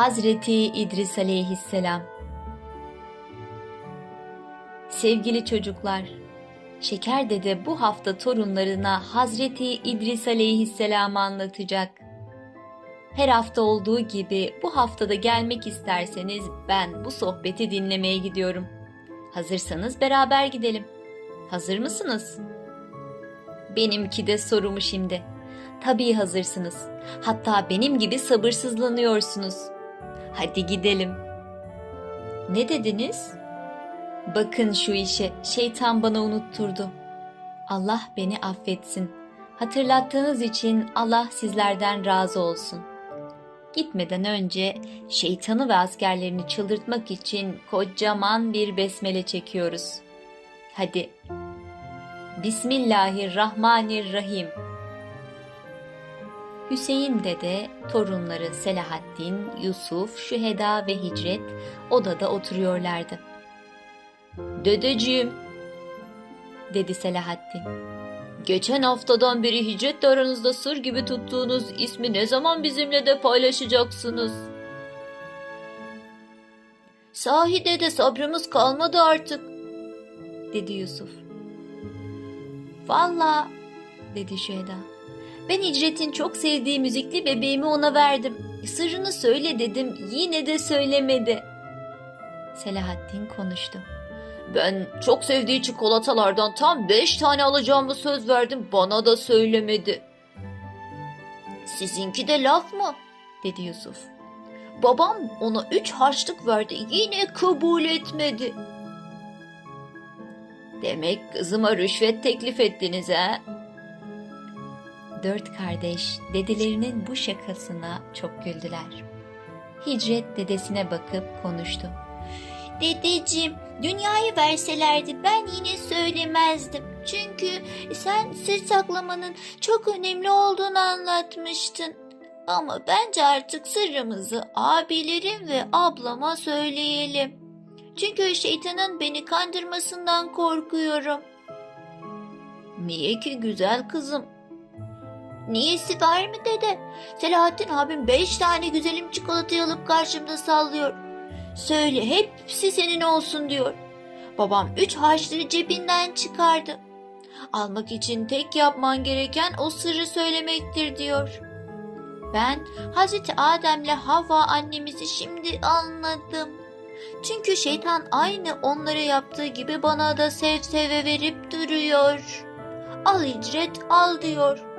Hazreti İdris aleyhisselam Sevgili çocuklar, Şeker Dede bu hafta torunlarına Hazreti İdris aleyhisselam'ı anlatacak. Her hafta olduğu gibi bu haftada gelmek isterseniz ben bu sohbeti dinlemeye gidiyorum. Hazırsanız beraber gidelim. Hazır mısınız? Benimki de sorumu şimdi. Tabii hazırsınız. Hatta benim gibi sabırsızlanıyorsunuz. Hadi gidelim. Ne dediniz? Bakın şu işe, şeytan bana unutturdu. Allah beni affetsin. Hatırlattığınız için Allah sizlerden razı olsun. Gitmeden önce şeytanı ve askerlerini çıldırtmak için kocaman bir besmele çekiyoruz. Hadi. Bismillahirrahmanirrahim. Hüseyin dede, torunları Selahaddin, Yusuf, Şüheda ve Hicret odada oturuyorlardı. Dedeciğim, dedi Selahaddin. Geçen haftadan beri Hicret'le aranızda sır gibi tuttuğunuz ismi ne zaman bizimle de paylaşacaksınız? Sahi dede sabrımız kalmadı artık, dedi Yusuf. Valla, dedi Şüheda. Ben Hicret'in çok sevdiği müzikli bebeğimi ona verdim. Sırrını söyle dedim, yine de söylemedi. Selahaddin konuştu. Ben çok sevdiği çikolatalardan tam beş tane alacağımı söz verdim. Bana da söylemedi. Sizinki de laf mı? dedi Yusuf. Babam ona üç harçlık verdi. Yine kabul etmedi. Demek kızıma rüşvet teklif ettiniz ha? Dört kardeş dedelerinin bu şakasına çok güldüler. Hicret dedesine bakıp konuştu. Dedeciğim, dünyayı verselerdi ben yine söylemezdim. Çünkü sen sır saklamanın çok önemli olduğunu anlatmıştın. Ama bence artık sırrımızı abilerim ve ablama söyleyelim. Çünkü şeytanın beni kandırmasından korkuyorum. Niye ki güzel kızım? Niyesi var mı dede? Selahattin abim beş tane güzelim çikolatayı alıp karşımda sallıyor. Söyle hepsi senin olsun diyor. Babam üç harçlığı cebinden çıkardı. Almak için tek yapman gereken o sırrı söylemektir diyor. Ben Hazreti Adem'le Havva annemizi şimdi anladım. Çünkü şeytan aynı onlara yaptığı gibi bana da sev seve verip duruyor. Al icret al diyor.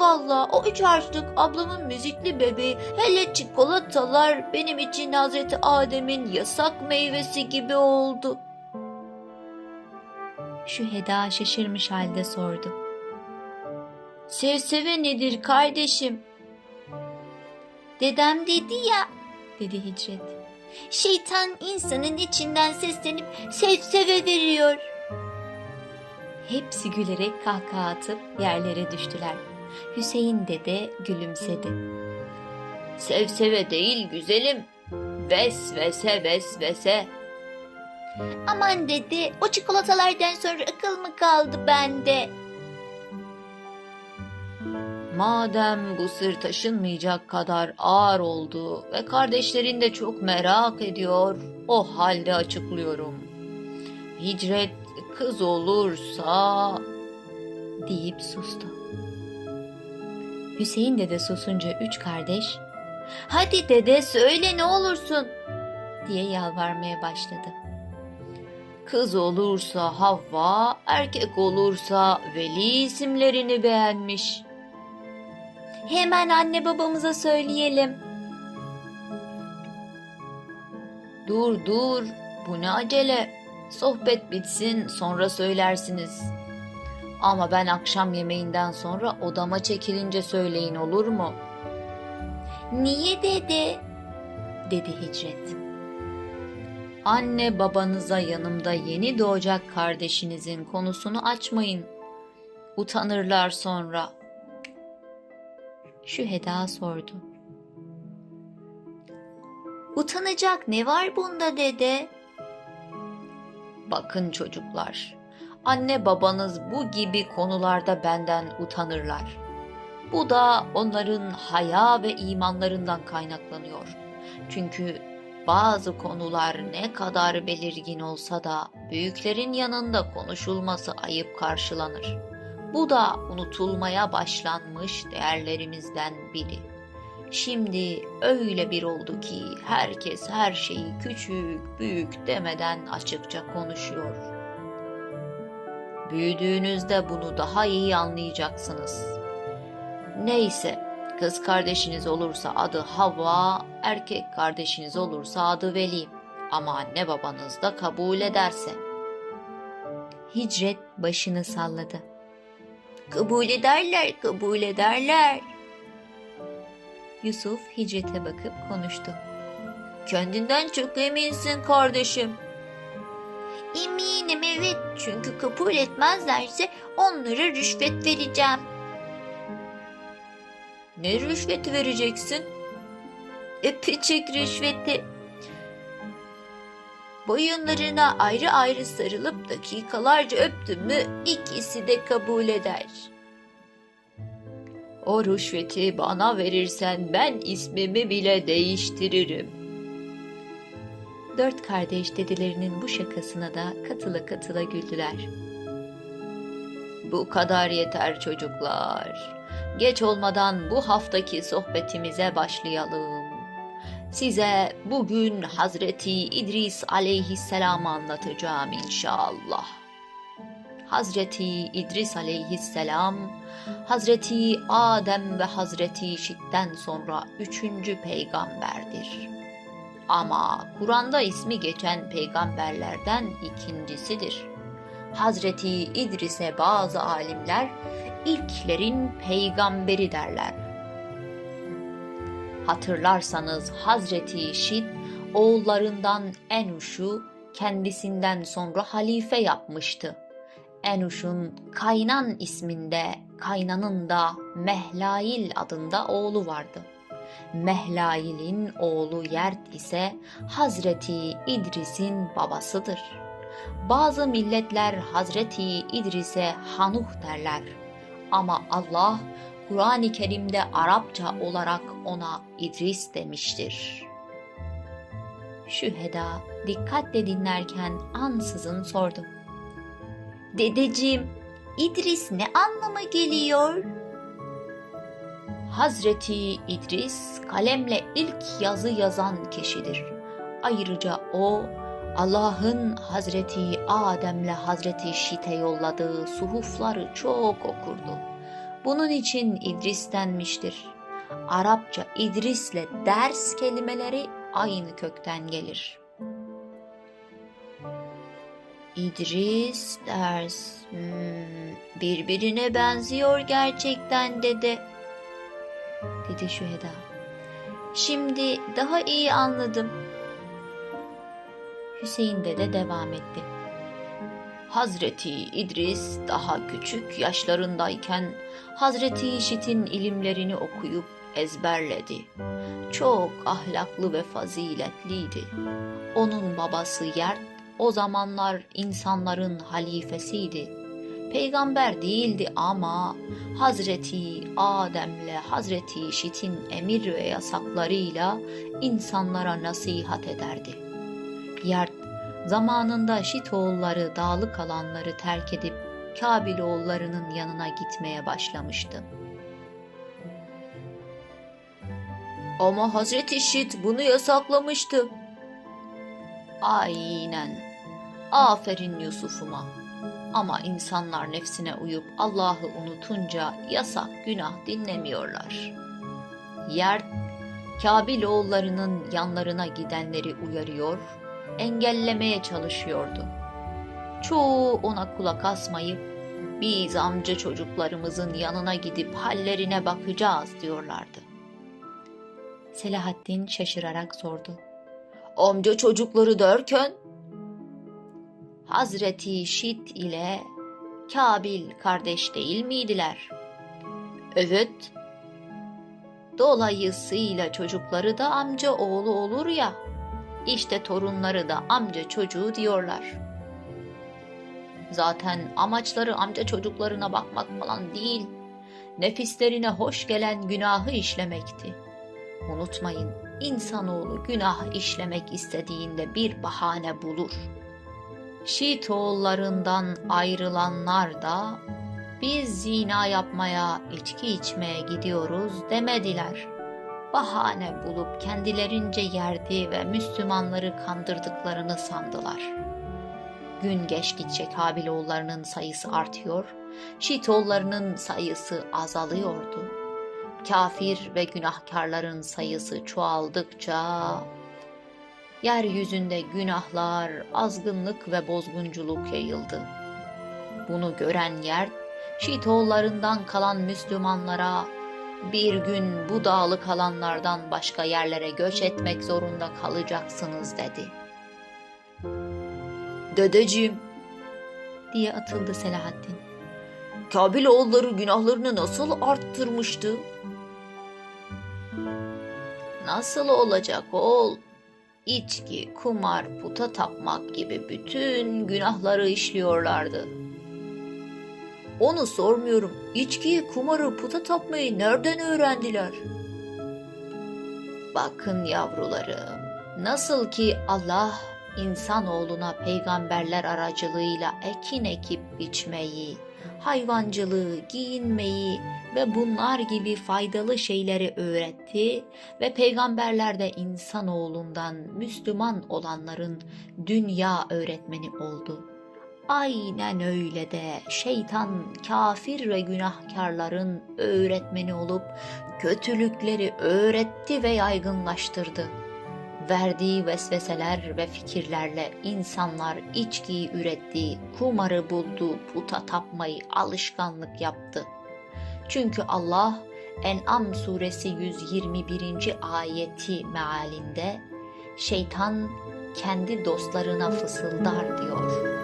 Valla o üç harçlık ablamın müzikli bebeği hele çikolatalar benim için Hazreti Adem'in yasak meyvesi gibi oldu. Şu Heda şaşırmış halde sordu. Sevseve nedir kardeşim? Dedem dedi ya, dedi Hicret. Şeytan insanın içinden seslenip sevseve veriyor. Hepsi gülerek kahkaha atıp yerlere düştüler. Hüseyin dede gülümsedi. Sevseve değil güzelim. Vesvese vesvese. Aman dedi o çikolatalardan sonra akıl mı kaldı bende? Madem bu sır taşınmayacak kadar ağır oldu ve kardeşlerin de çok merak ediyor, o halde açıklıyorum. Hicret kız olursa deyip sustu. Hüseyin dede susunca üç kardeş "Hadi dede söyle ne olursun." diye yalvarmaya başladı. Kız olursa Havva, erkek olursa Veli isimlerini beğenmiş. Hemen anne babamıza söyleyelim. Dur dur, bu ne acele? Sohbet bitsin, sonra söylersiniz. Ama ben akşam yemeğinden sonra odama çekilince söyleyin olur mu? Niye dede? dedi Hicret. Anne babanıza yanımda yeni doğacak kardeşinizin konusunu açmayın. Utanırlar sonra. Şu Heda sordu. Utanacak ne var bunda dede? Bakın çocuklar, anne babanız bu gibi konularda benden utanırlar. Bu da onların haya ve imanlarından kaynaklanıyor. Çünkü bazı konular ne kadar belirgin olsa da büyüklerin yanında konuşulması ayıp karşılanır. Bu da unutulmaya başlanmış değerlerimizden biri. Şimdi öyle bir oldu ki herkes her şeyi küçük büyük demeden açıkça konuşuyor. Büyüdüğünüzde bunu daha iyi anlayacaksınız. Neyse, kız kardeşiniz olursa adı Havva, erkek kardeşiniz olursa adı Veli. Ama anne babanız da kabul ederse. Hicret başını salladı. Kabul ederler, kabul ederler. Yusuf Hicret'e bakıp konuştu. Kendinden çok eminsin kardeşim. Eminim evet çünkü kabul etmezlerse onlara rüşvet vereceğim. Ne rüşveti vereceksin? Öpecek rüşveti. Boyunlarına ayrı ayrı sarılıp dakikalarca öptüm mü ikisi de kabul eder. O rüşveti bana verirsen ben ismimi bile değiştiririm. Dört kardeş dedelerinin bu şakasına da katıla katıla güldüler. Bu kadar yeter çocuklar. Geç olmadan bu haftaki sohbetimize başlayalım. Size bugün Hazreti İdris aleyhisselam'ı anlatacağım inşallah. Hazreti İdris aleyhisselam, Hazreti Adem ve Hazreti Şit'ten sonra üçüncü peygamberdir. Ama Kur'an'da ismi geçen peygamberlerden ikincisidir. Hazreti İdris'e bazı alimler ilklerin peygamberi derler. Hatırlarsanız Hazreti Şit oğullarından Enuş'u kendisinden sonra halife yapmıştı. Enuş'un Kaynan isminde, Kaynan'ın da Mehlail adında oğlu vardı. Mehlail'in oğlu Yert ise Hazreti İdris'in babasıdır. Bazı milletler Hazreti İdris'e Hanuh derler. Ama Allah Kur'an-ı Kerim'de Arapça olarak ona İdris demiştir. Şüheda dikkatle dinlerken ansızın sordu. Dedeciğim, İdris ne anlama geliyor? Hazreti İdris kalemle ilk yazı yazan kişidir. Ayrıca o Allah'ın Hazreti Adem'le Hazreti Şit'e yolladığı suhufları çok okurdu. Bunun için İdris denmiştir. Arapça İdris'le ders kelimeleri aynı kökten gelir. İdris ders hmm, birbirine benziyor gerçekten dede dedi Şüheda. Şimdi daha iyi anladım. Hüseyin dede devam etti. Hazreti İdris daha küçük yaşlarındayken Hazreti Yiğit'in ilimlerini okuyup ezberledi. Çok ahlaklı ve faziletliydi. Onun babası Yert o zamanlar insanların halifesiydi. Peygamber değildi ama Hazreti Adem'le Hazreti Yiğit'in emir ve yasaklarıyla insanlara nasihat ederdi. Yert zamanında Şitoğulları dağlık alanları terk edip Kabiloğullarının yanına gitmeye başlamıştı. Ama Hazreti Şit bunu yasaklamıştı. Aynen. Aferin Yusuf'uma. Ama insanlar nefsine uyup Allah'ı unutunca yasak günah dinlemiyorlar. Yer Kabiloğullarının yanlarına gidenleri uyarıyor, engellemeye çalışıyordu. Çoğu ona kulak asmayıp biz amca çocuklarımızın yanına gidip hallerine bakacağız diyorlardı. Selahattin şaşırarak sordu. Amca çocukları derken? Hazreti Şit ile Kabil kardeş değil miydiler? Evet. Dolayısıyla çocukları da amca oğlu olur ya. İşte torunları da amca çocuğu diyorlar. Zaten amaçları amca çocuklarına bakmak falan değil. Nefislerine hoş gelen günahı işlemekti. Unutmayın, insanoğlu günah işlemek istediğinde bir bahane bulur. Şiit oğullarından ayrılanlar da biz zina yapmaya, içki içmeye gidiyoruz demediler. Bahane bulup kendilerince yerdi ve Müslümanları kandırdıklarını sandılar. Gün geçtikçe Kabiloğullarının sayısı artıyor, Şitoğullarının sayısı azalıyordu. Kafir ve günahkarların sayısı çoğaldıkça yeryüzünde günahlar, azgınlık ve bozgunculuk yayıldı. Bunu gören yer, Şitoğullarından kalan Müslümanlara bir gün bu dağlık alanlardan başka yerlere göç etmek zorunda kalacaksınız dedi. Dedeciğim, diye atıldı Selahaddin. Kabiloğulları günahlarını nasıl arttırmıştı? Nasıl olacak oğul? İçki, kumar, puta tapmak gibi bütün günahları işliyorlardı. Onu sormuyorum. İçkiyi, kumarı, puta tapmayı nereden öğrendiler? Bakın yavrularım, nasıl ki Allah insanoğluna peygamberler aracılığıyla ekin ekip biçmeyi, hayvancılığı, giyinmeyi ve bunlar gibi faydalı şeyleri öğretti ve peygamberler de insanoğlundan Müslüman olanların dünya öğretmeni oldu. Aynen öyle de şeytan kafir ve günahkarların öğretmeni olup kötülükleri öğretti ve yaygınlaştırdı. Verdiği vesveseler ve fikirlerle insanlar içkiyi üretti, kumarı buldu, puta tapmayı alışkanlık yaptı. Çünkü Allah En'am suresi 121. ayeti mealinde şeytan kendi dostlarına fısıldar diyor.